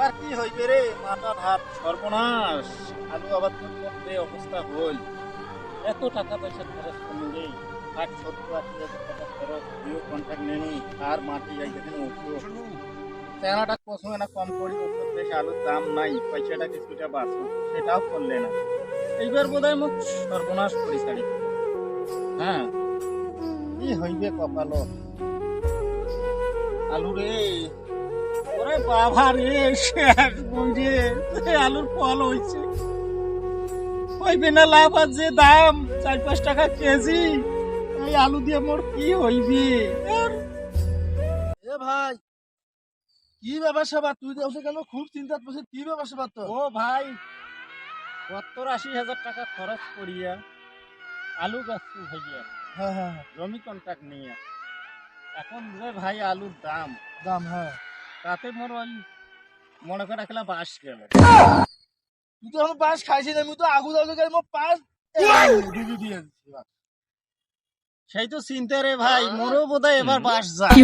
এবার কি হইবে রে? মাথা ভাত, সর্বনাশ। আলু আবাদ করতে অবস্থা হল। এত টাকা পয়সা খরচ করলে ষাট সত্তর, আশি হাজার টাকা খরচ জিও কন্ট্রাক্ট নেনি আর মাটি যাই দেখেন উঠল। তেনাটা কসমে না, কম করি বেশি আলুর দাম নাই, পয়সাটা কিছুটা বাঁচো সেটাও করলে না। এইবার বোধ হয় মুখ সর্বনাশ করি ছাড়ি। হ্যাঁ কি হইবে কপাল আলু রে ওরে বাবা রে শেষ বুঝে আলুর ফল হইছে হইবে না লাভ আর যে দাম চার পাঁচ টাকা কেজি এই আলু দিয়ে মোর কি হইবে? এ ভাই কি ব্যাপার সেবা? তুই দেওয়া কেন? খুব চিন্তা করছিস কি ব্যাপার সেবা তো ও ভাই সত্তর আশি হাজার টাকা খরচ করিয়া আলু গাছ হইয়া হ্যাঁ হ্যাঁ হ্যাঁ, জমি কন্ট্রাক্ট নিয়ে। এখন যে ভাই আলুর দাম দাম হ্যাঁ। তাতে মোর ওই মনে করে রাখলাম বাস গেল। তুই তো আমার পাস খাইছিস না আমি তো আগু দাগু গেলে মোর পাস দিবি দিয়ে সেই তো চিন্তা রে ভাই মোরও বোধ হয় এবার বাস যায়।